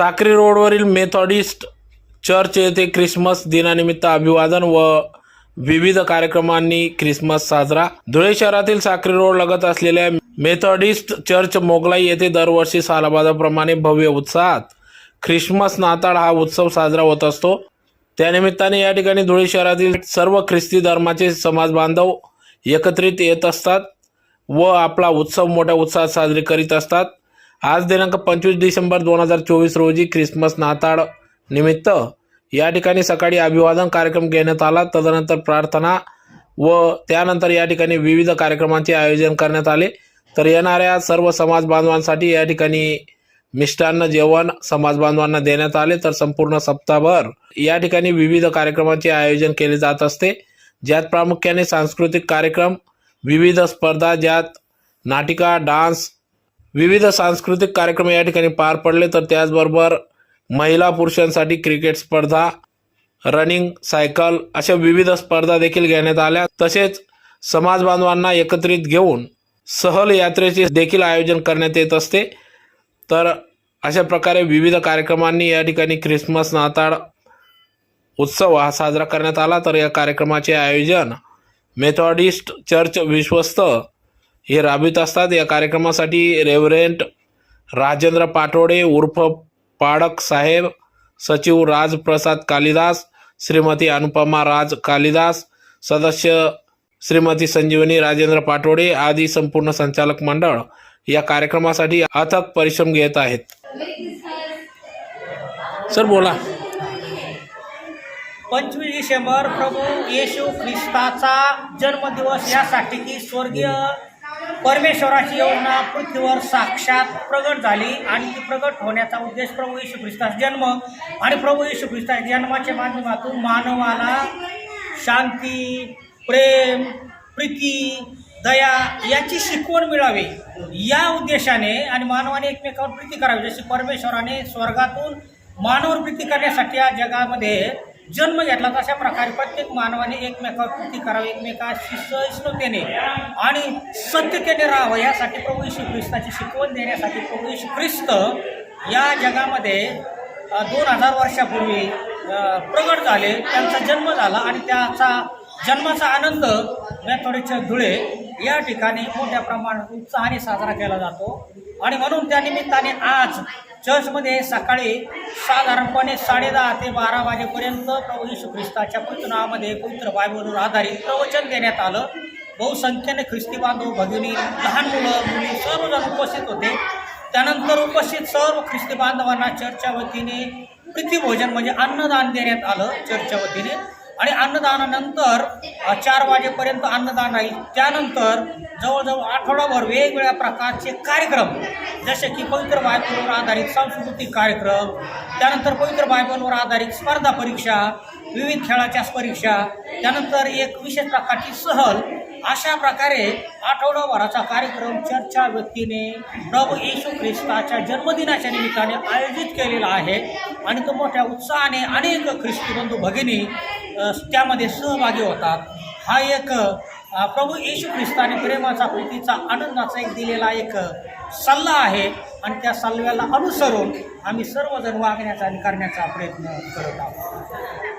साक्री रोडवरील Methodist church येथे Christmas दिनानिमित्त अभिवादन व विविध कार्यक्रमांनी ख्रिसमस साजरा. धुळे शहरातील साक्री रोड लगत असलेल्या मेथॉडिस्ट चर्च मोगलाई येथे दरवर्षी सालाबाजाप्रमाणे भव्य उत्साहात ख्रिसमस नाताळ हा उत्सव साजरा होत असतो. त्यानिमित्ताने या ठिकाणी धुळे शहरातील सर्व ख्रिस्ती धर्माचे समाज बांधव एकत्रित येत असतात व आपला उत्सव मोठ्या उत्साहात साजरे करीत असतात. आज दिनांक पंचवीस डिसेंबर दोन हजार चोवीस रोजी ख्रिसमस नाताळ निमित्त या ठिकाणी सकाळी अभिवादन कार्यक्रम घेण्यात आला. तदनंतर प्रार्थना व त्यानंतर या ठिकाणी विविध कार्यक्रमांचे आयोजन करण्यात आले. तर येणाऱ्या सर्व समाज बांधवांसाठी या ठिकाणी मिष्टान्न जेवण समाज बांधवांना देण्यात आले. तर संपूर्ण सप्ताहभर या ठिकाणी विविध कार्यक्रमांचे आयोजन केले जात असते. ज्यात प्रामुख्याने सांस्कृतिक कार्यक्रम विविध स्पर्धा ज्यात नाटिका डान्स विविध सांस्कृतिक कार्यक्रम या ठिकाणी पार पडले तर त्याचबरोबर महिला पुरुषांसाठी क्रिकेट स्पर्धा रनिंग सायकल अशा विविध स्पर्धा देखील घेण्यात आल्या. तसेच समाज बांधवांना एकत्रित घेऊन सहल यात्रेचे देखील आयोजन करण्यात येत असते. तर अशा प्रकारे विविध कार्यक्रमांनी या ठिकाणी ख्रिसमस नाताळ उत्सव हा साजरा करण्यात आला. तर या कार्यक्रमाचे आयोजन मेथॉडिस्ट चर्च विश्वस्त हे राबवित असतात. या कार्यक्रमासाठी रेव्हरेंट राजेंद्र पाटोडे उर्फ पाडक साहेब सचिव राजप्रसाद कालिदास श्रीमती अनुपमा राज कालिदास सदस्य श्रीमती संजीवनी राजेंद्र पाटोडे आदी संपूर्ण संचालक मंडळ या कार्यक्रमासाठी अथक परिश्रम घेत आहेत. सर बोला. पंचवीस डिसेंबर प्रभू येशू ख्रिस्ताचा जन्मदिवस यासाठी की स्वर्गीय परमेश्वराची योजना पृथ्वीवर साक्षात प्रगट झाली आणि ती प्रगट होण्याचा उद्देश प्रभू येशू ख्रिस्ताचा जन्म आणि प्रभू येशू ख्रिस्ताच्या जन्माच्या माध्यमातून मानवाला शांती प्रेम प्रीती दया याची शिकवण मिळावी. या उद्देशाने आणि मानवाने एकमेकावर प्रीती करावी. जशी परमेश्वराने स्वर्गातून मानवर प्रीती करण्यासाठी या जगामध्ये जन्म घेतला तशा प्रकारे प्रत्येक मानवाने एकमेकावर कृती करावी एकमेकाशी सहिष्णुतेने आणि सत्यतेने राहावं यासाठी प्रभू येशू ख्रिस्ताची शिकवण देण्यासाठी प्रभू येशू ख्रिस्त या जगामध्ये दोन हजार वर्षापूर्वी प्रगट झाले. त्यांचा जन्म झाला आणि त्याचा जन्माचा आनंद मेथोडीच्या धुळे या ठिकाणी मोठ्या प्रमाणात उत्साहाने साजरा केला जातो. आणि म्हणून त्या निमित्ताने आज चर्चमध्ये सकाळी साधारणपणे साडेदहा ते बारा वाजेपर्यंत प्रभू येशू ख्रिस्ताच्या पवित्र पवित्र बायबलवर आधारित प्रवचन देण्यात आलं. बहुसंख्येने ख्रिस्ती बांधव भगिनी लहान मुलं मुली सर्वजण उपस्थित होते. त्यानंतर उपस्थित सर्व ख्रिस्ती बांधवांना चर्चच्या वतीने प्रीतीभोजन म्हणजे अन्नदान देण्यात आलं. चर्चच्या वतीने आणि अन्नदानानंतर चार वाजेपर्यंत अन्नदान राहील त्यानंतर जवळजवळ आठवडाभर वेगवेगळ्या प्रकारचे कार्यक्रम. जसे की पवित्र बायबलवर आधारित सांस्कृतिक कार्यक्रम त्यानंतर पवित्र बायबलवर आधारित स्पर्धा परीक्षा विविध खेळाच्या परीक्षा त्यानंतर एक विशेष प्रकारची सहल. अशा प्रकारे आठवडाभराचा कार्यक्रम चर्चा व्यक्तीने प्रभू येशू ख्रिस्ताच्या जन्मदिनाच्या निमित्ताने आयोजित केलेला आहे. आणि तो मोठ्या उत्साहाने अनेक ख्रिस्ती बंधू भगिनी त्यामध्ये सहभागी होतात. हा एक प्रभू येशू ख्रिस्ताने प्रेमाचा प्रीतीचा आनंदाचा एक दिलेला एक सल्ला आहे. आणि त्या सल्ल्याला अनुसरून आम्ही सर्वजण वागण्याचा आणि करण्याचा प्रयत्न करत आहोत.